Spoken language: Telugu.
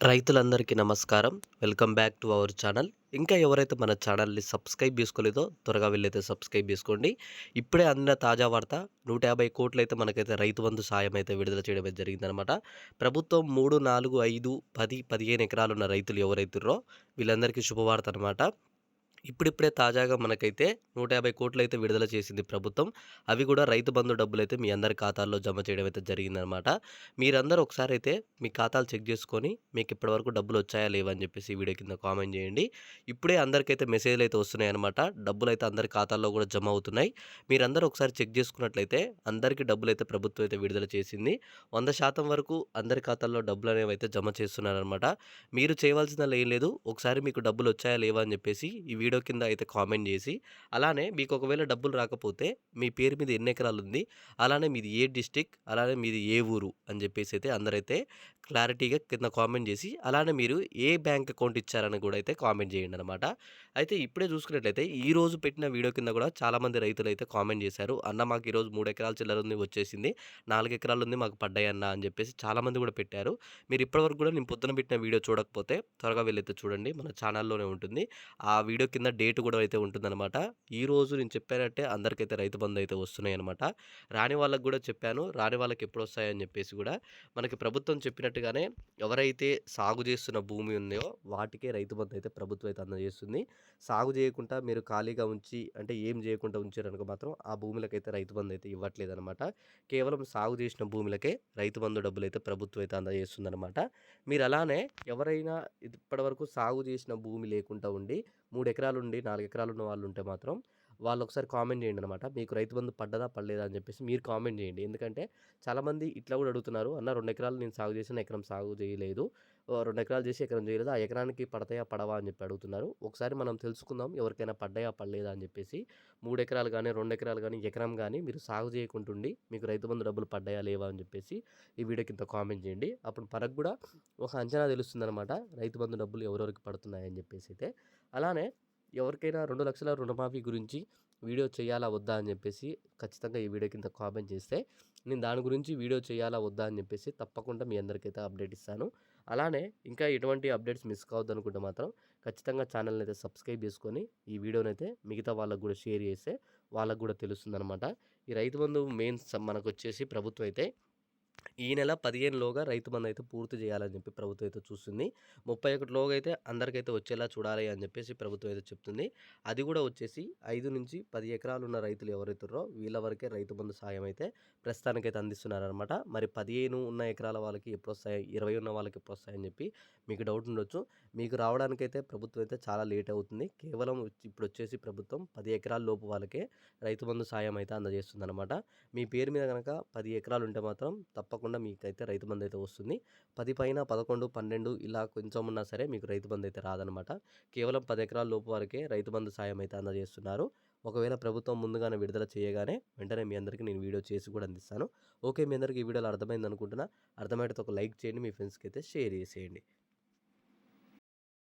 రైతులందరికీ నమస్కారం. Welcome back to our channel. ఇంకా ఎవరైతే మన ఛానల్ని సబ్స్క్రైబ్ చేసుకోలేదో త్వరగా వెళ్ళైతే సబ్స్క్రైబ్ చేసుకోండి. ఇప్పుడే అందిన తాజా వార్త నూట యాభై కోట్లు అయితే మనకైతే రైతు బంధు సాయం అయితే విడుదల చేయడం జరిగిందనమాట ప్రభుత్వం మూడు నాలుగు ఐదు పది పదిహేను ఎకరాలు ఉన్న రైతులు ఎవరైతుర్రో వీళ్ళందరికీ శుభవార్త అనమాట ఇప్పుడిప్పుడే తాజాగా మనకైతే నూట యాభై కోట్లు అయితే విడుదల చేసింది ప్రభుత్వం. అవి కూడా రైతు బంధు డబ్బులు అయితే మీ అందరి ఖాతాల్లో జమ చేయడం అయితే జరిగిందనమాట మీరందరూ ఒకసారి అయితే మీ ఖాతాలు చెక్ చేసుకొని మీకు ఇప్పటివరకు డబ్బులు వచ్చాయా లేవా అని చెప్పేసి వీడియో కింద కామెంట్ చేయండి. ఇప్పుడే అందరికైతే మెసేజ్లు అయితే వస్తున్నాయి అనమాట డబ్బులు అయితే అందరి ఖాతాల్లో కూడా జమ అవుతున్నాయి. మీరందరూ ఒకసారి చెక్ చేసుకున్నట్లయితే అందరికీ డబ్బులు అయితే ప్రభుత్వం అయితే విడుదల చేసింది. వంద శాతం వరకు అందరి ఖాతాల్లో డబ్బులు అనేవి అయితే జమ చేస్తున్నారనమాట మీరు చేయవలసిన ఏం లేదు. ఒకసారి మీకు డబ్బులు వచ్చాయా లేవా అని చెప్పేసి ఈ వీడియో కింద అయితే కామెంట్ చేసి అలానే మీకు ఒకవేళ డబ్బులు రాకపోతే మీ పేరు మీద ఎన్ని ఎకరాలు ఉంది అలానే మీది ఏ డిస్టిక్ అలానే మీది ఏ ఊరు అని చెప్పేసి అయితే అందరైతే క్లారిటీగా కింద కామెంట్ చేసి అలానే మీరు ఏ బ్యాంక్ అకౌంట్ ఇచ్చారని కూడా అయితే కామెంట్ చేయండి అనమాట అయితే ఇప్పుడే చూసుకున్నట్లయితే ఈ రోజు పెట్టిన వీడియో కింద కూడా చాలామంది రైతులు అయితే కామెంట్ చేశారు అన్న మాకు ఈరోజు మూడు ఎకరాల చిల్లర ఉంది వచ్చేసింది నాలుగు ఎకరాలు ఉంది మాకు పడ్డాయి అన్న అని చెప్పేసి చాలామంది కూడా పెట్టారు. మీరు ఇప్పటివరకు కూడా నేను పొద్దున పెట్టిన వీడియో చూడకపోతే త్వరగా వెళ్ళైతే చూడండి మన ఛానల్లోనే ఉంటుంది. ఆ వీడియో కింద డేట్ కూడా అయితే ఉంటుందన్నమాట. ఈ రోజు నేను చెప్పానంటే అందరికైతే రైతు బంధు అయితే వస్తున్నాయి అనమాట రాని వాళ్ళకి కూడా చెప్పాను. రాని వాళ్ళకి ఎప్పుడు వస్తాయని చెప్పేసి కూడా మనకి ప్రభుత్వం చెప్పినట్టుగానే ఎవరైతే సాగు చేస్తున్న భూమి ఉందో వాటికే రైతు బంధు అయితే ప్రభుత్వం అయితే అందజేస్తుంది. సాగు చేయకుండా మీరు ఖాళీగా ఉంచి అంటే ఏం చేయకుండా ఉంచారనుకో మాత్రం ఆ భూములకైతే రైతు బంధు అయితే ఇవ్వట్లేదు అనమాట కేవలం సాగు చేసిన భూములకే రైతు బంధు డబ్బులు అయితే ప్రభుత్వం అయితే అందజేస్తుంది అనమాట మీరు అలానే ఎవరైనా ఇప్పటివరకు సాగు చేసిన భూమి లేకుండా ఉండి మూడు ఎకరాలు ఉండి నాలుగు ఎకరాలు ఉన్న వాళ్ళు ఉంటే మాత్రం వాళ్ళు ఒకసారి కామెంట్ చేయండి అనమాట మీకు రైతు బంధు పడ్డదా పడలేదా అని చెప్పేసి మీరు కామెంట్ చేయండి. ఎందుకంటే చాలామంది ఇట్లా కూడా అడుగుతున్నారు. అన్న రెండు ఎకరాలు నేను సాగు చేసిన ఎకరం సాగు చేయలేదు. రెండు ఎకరాలు చేసి ఎకరం చేయలేదు? ఆ ఎకరానికి పడతాయా పడవా? అని చెప్పి అడుగుతున్నారు. ఒకసారి మనం తెలుసుకుందాం ఎవరికైనా పడ్డాయా పడలేదా అని చెప్పేసి. మూడు ఎకరాలు కానీ రెండు ఎకరాలు కానీ ఎకరం కానీ మీరు సాగు చేయకుంటుండి మీకు రైతు బంధు డబ్బులు పడ్డాయా లేవా అని చెప్పేసి ఈ వీడియో కింద కామెంట్ చేయండి. అప్పుడు మనకు కూడా ఒక అంచనా తెలుస్తుందన్నమాట. రైతు బంధు డబ్బులు ఎవరెవరికి పడుతున్నాయని చెప్పేసి అయితే. అలానే ఎవరికైనా రెండు లక్షల రుణమాఫీ గురించి వీడియో చేయాలా వద్దా అని చెప్పేసి ఖచ్చితంగా ఈ వీడియో కింద కామెంట్ చేస్తే నేను దాని గురించి వీడియో చేయాలా వద్దా అని చెప్పేసి తప్పకుండా మీ అందరికైతే అప్డేట్ ఇస్తాను. అలానే ఇంకా ఎటువంటి అప్డేట్స్ మిస్ కావద్దు అనుకుంటే మాత్రం ఖచ్చితంగా ఛానల్ని అయితే సబ్స్క్రైబ్ చేసుకొని ఈ వీడియోని అయితే మిగతా వాళ్ళకు కూడా షేర్ చేస్తే వాళ్ళకు కూడా తెలుస్తుందనమాట ఈ రైతు బంధు మెయిన్ మనకు వచ్చేసి ప్రభుత్వం అయితే ఈ నెల పదిహేనులోగా రైతు బంధు అయితే పూర్తి చేయాలని చెప్పి ప్రభుత్వం అయితే చూస్తుంది. ముప్పై ఒకటిలోగా అయితే అందరికైతే వచ్చేలా చూడాలి అని చెప్పేసి ప్రభుత్వం అయితే చెప్తుంది. అది కూడా వచ్చేసి ఐదు నుంచి పది ఎకరాలు ఉన్న రైతులు ఎవరైతున్నారో వీళ్ళ వరకే రైతు బంధు సాయం అయితే ప్రస్తుతానికైతే అందిస్తున్నారనమాట మరి పదిహేను ఉన్న ఎకరాల వాళ్ళకి ఎప్పుడు వస్తాయి? ఇరవై ఉన్న వాళ్ళకి ఎప్పుడు వస్తాయని చెప్పి మీకు డౌట్ ఉండొచ్చు. మీకు రావడానికైతే ప్రభుత్వం అయితే చాలా లేట్ అవుతుంది. కేవలం ఇప్పుడు వచ్చేసి ప్రభుత్వం పది ఎకరాల లోపు వాళ్ళకే రైతు బంధు సాయం అయితే అందజేస్తుంది అనమాట మీ పేరు మీద కనుక పది ఎకరాలు ఉంటే మాత్రం తప్పకుండా మీకైతే రైతు బంధు అయితే వస్తుంది. పది పైన పదకొండు పన్నెండు ఇలా కొంచెం ఉన్నా సరే మీకు రైతు బంధు అయితే రాదనమాట కేవలం పది ఎకరాల లోపు వరకే రైతు బంధు సాయం అయితే అందజేస్తున్నారు. ఒకవేళ ప్రభుత్వం ముందుగానే విడుదల చేయగానే వెంటనే మీ అందరికీ నేను వీడియో చేసి కూడా అందిస్తాను. ఓకే మీ అందరికీ ఈ వీడియోలో అర్థమైంది అనుకుంటున్నా అర్థమైతే ఒక లైక్ చేయండి మీ ఫ్రెండ్స్కి అయితే షేర్ చేసేయండి.